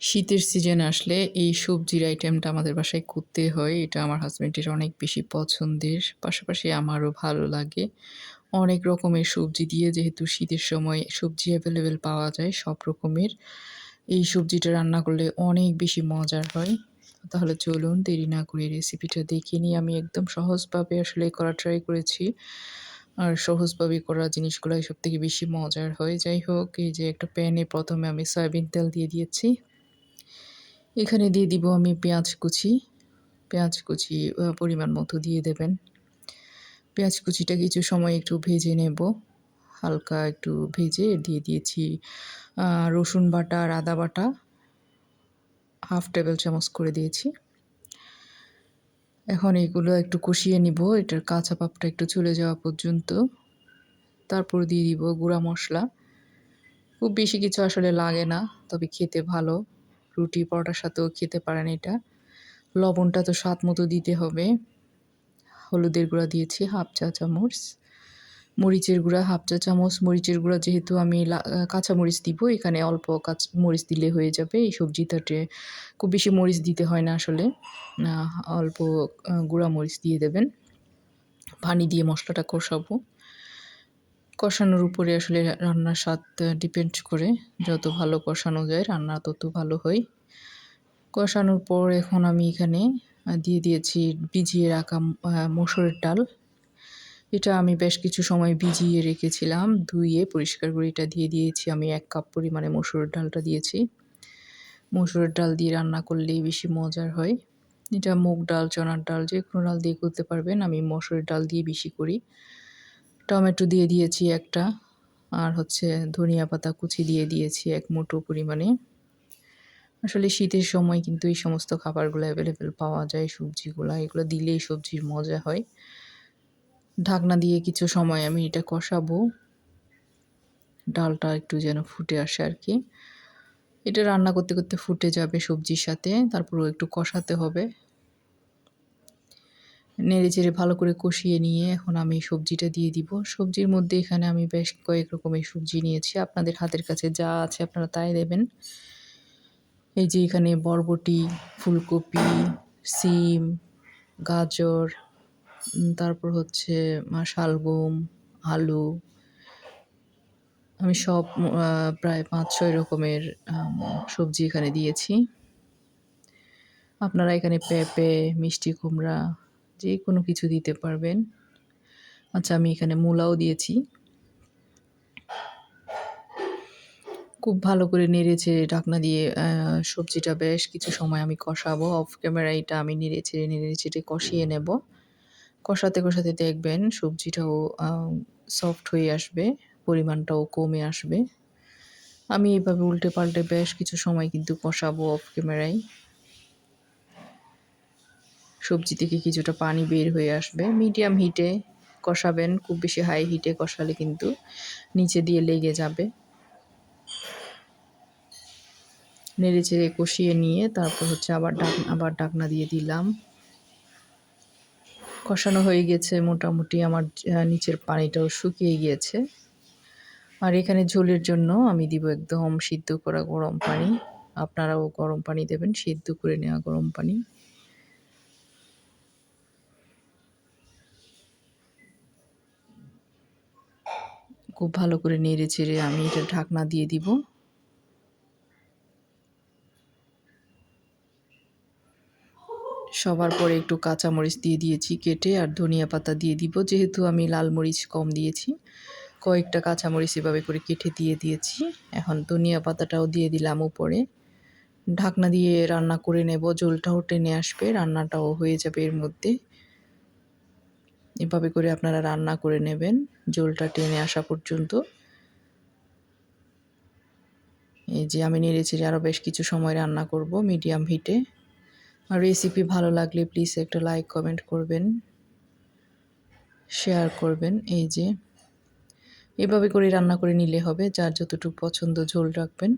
শীতের সিজন আসলে এই সবজির আইটেমটা আমাদের বাসায় করতে হয়। এটা আমার হাজব্যান্ডের অনেক বেশি পছন্দের। পাশাপাশি আমারও ভালো লাগে। অনেক রকমের সবজি দিয়ে যেহেতু শীতের সময় সবজি অ্যাভেলেবেল পাওয়া যায়, সব রকমের। এই সবজিটা রান্না করলে অনেক বেশি মজার হয়। তাহলে চলুন, দেরি না করে রেসিপিটা দেখে নিই। আমি একদম সহজভাবে আসলে করা ট্রাই করেছি। আর সহজভাবে করা জিনিসগুলোই সব থেকে বেশি মজার হয়। যাই হোক, এই যে একটা প্যানে প্রথমে আমি সয়াবিন তেল দিয়ে দিয়েছি। এখানে দিয়ে দিব আমি পেঁয়াজ কুচি। পেঁয়াজ কুচি পরিমাণ মতো দিয়ে দেবেন। পেঁয়াজ কুচিটা কিছু সময় একটু ভেজে নেব। হালকা একটু ভেজে দিয়ে দিয়েছি রসুন বাটা আর আদা বাটা। হাফ টেবিল চামচ করে দিয়েছি। এখন এগুলো একটু কষিয়ে নিব, এটার কাঁচা পাপটা একটু চলে যাওয়া পর্যন্ত। তারপর দিয়ে দিব গুঁড়া মশলা। খুব বেশি কিছু আসলে লাগে না, তবে খেতে ভালো। রুটি পরোটার সাথেও খেতে পারেন এটা। লবণটা তো স্বাদ মতো দিতে হবে। হলুদের গুঁড়া দিয়েছি, হাফ চা চামচ। মরিচের গুঁড়া, হাফ চা চামচ। মরিচের গুঁড়া যেহেতু আমি কাঁচা মরিচ দিব, এখানে অল্প কাঁচা মরিচ দিলে হয়ে যাবে। এই সবজিটাতে খুব বেশি মরিচ দিতে হয় না আসলে। অল্প গুঁড়া মরিচ দিয়ে দেবেন। পানি দিয়ে মশলাটা কষাবো। কষানোর উপরে আসলে রান্নার স্বাদ ডিপেন্ড করে। যত ভালো কষানো যায়, রান্না তত ভালো হয়। কষানোর পর এখন আমি এখানে দিয়ে দিয়েছি ভিজিয়ে রাখা মসুরের ডাল। এটা আমি বেশ কিছু সময় ভিজিয়ে রেখেছিলাম, ধুয়ে পরিষ্কার করে এটা দিয়ে দিয়েছি। আমি এক কাপ পরিমাণে মসুরের ডালটা দিয়েছি। মসুরের ডাল দিয়ে রান্না করলেই বেশি মজার হয়। এটা মুগ ডাল, চনার ডাল যে কোনো ডাল দিয়ে করতে পারবেন। আমি মসুরের ডাল দিয়ে বেশি করি। টমেটো দিয়ে দিয়েছি একটা, আর হচ্ছে ধনিয়া পাতা কুচি দিয়ে দিয়েছি এক মুঠো পরিমাণে। আসলে শীতের সময় কিন্তু এই সমস্ত খাবারগুলো অ্যাভেলেবেল পাওয়া যায়, সবজিগুলো। এগুলো দিলেই সবজির মজা হয়। ঢাকনা দিয়ে কিছু সময় আমি এটা কষাবো। ডালটা একটু যেন ফুটে আসে আর কি। এটা রান্না করতে করতে ফুটে যাবে সবজির সাথে, তারপরও একটু কষাতে হবে। নেড়ে চেড়ে ভালো করে কষিয়ে নিয়ে এখন আমি সবজিটা দিয়ে দিব। সবজির মধ্যে এখানে আমি বেশ কয়েক রকমের সবজি নিয়েছি। আপনাদের হাতের কাছে যা আছে আপনারা তাই দেবেন। এই যে এখানে বরবটি, ফুলকপি, সিম, গাজর তারপর হচ্ছে শালগম, আলু। আমি সব প্রায় পাঁচ ছয় রকমের সবজি এখানে দিয়েছি। আপনারা এখানে পেঁপে, মিষ্টি কুমড়া যে কোনো কিছু দিতে পারবেন। আচ্ছা আমি এখানে মূলাও দিয়েছি। খুব ভালো করে নেড়েছে ঢাকনা দিয়ে সবজিটা বেশ কিছু সময় আমি কষাবো। অফ ক্যামেরা এটা আমি নেড়ে চেড়ে নেড়ে চেড়ে কষিয়ে নেব। কষাতে কষাতে দেখবেন সবজিটাও সফট হয়ে আসবে, পরিমাণটাও কমে আসবে। আমি এইভাবে উল্টে পাল্টে বেশ কিছু সময় কিন্তু কষাবো অফ ক্যামেরায় সবজি থেকে কিছুটা পানি বের হয়ে আসবে। মিডিয়াম হিটে কষাবেন, খুব বেশি হাই হিটে কষালে কিন্তু নিচে দিয়ে লেগে যাবে। নেড়ে চেড়ে কষিয়ে নিয়ে তারপর হচ্ছে আবার ডাক, আবার ডাকনা দিয়ে দিলাম। কষানো হয়ে গেছে মোটামুটি, আমার নিচের পানিটাও শুকিয়ে গিয়েছে। আর এখানে ঝোলের জন্য আমি দিব একদম সিদ্ধ করা গরম পানি। আপনারাও গরম পানি দেবেন, সিদ্ধ করে নেওয়া গরম পানি। খুব ভালো করে নেড়ে চেড়ে আমি এটা ঢাকনা দিয়ে দিব। সবার পরে একটু কাঁচামরিচ দিয়ে দিয়েছি কেটে আর ধনিয়া পাতা দিয়ে দিব। যেহেতু আমি লাল মরিচ কম দিয়েছি, কয়েকটা কাঁচামরিচ এভাবে করে কেটে দিয়ে দিয়েছি। এখন ধনিয়া পাতাটাও দিয়ে দিলাম উপরে। ঢাকনা দিয়ে রান্না করে নেব জলটাও টেনে আসবে, রান্নাটাও হয়ে যাবে এর মধ্যে। এভাবে করে আপনারা রান্না করে নেবেন, জলটা টেনে আসা পর্যন্ত। এই যে আমি নেড়ে চেড়ে আরও বেশ কিছু সময় রান্না করব মিডিয়াম হিটে। আর রেসিপি ভালো লাগলে প্লিজ একটা লাইক কমেন্ট করবেন শেয়ার করবেন, এই যে। এভাবে করে রান্না করে নিলে হবে, যার যতটুকু পছন্দ ঝোল রাখবেন।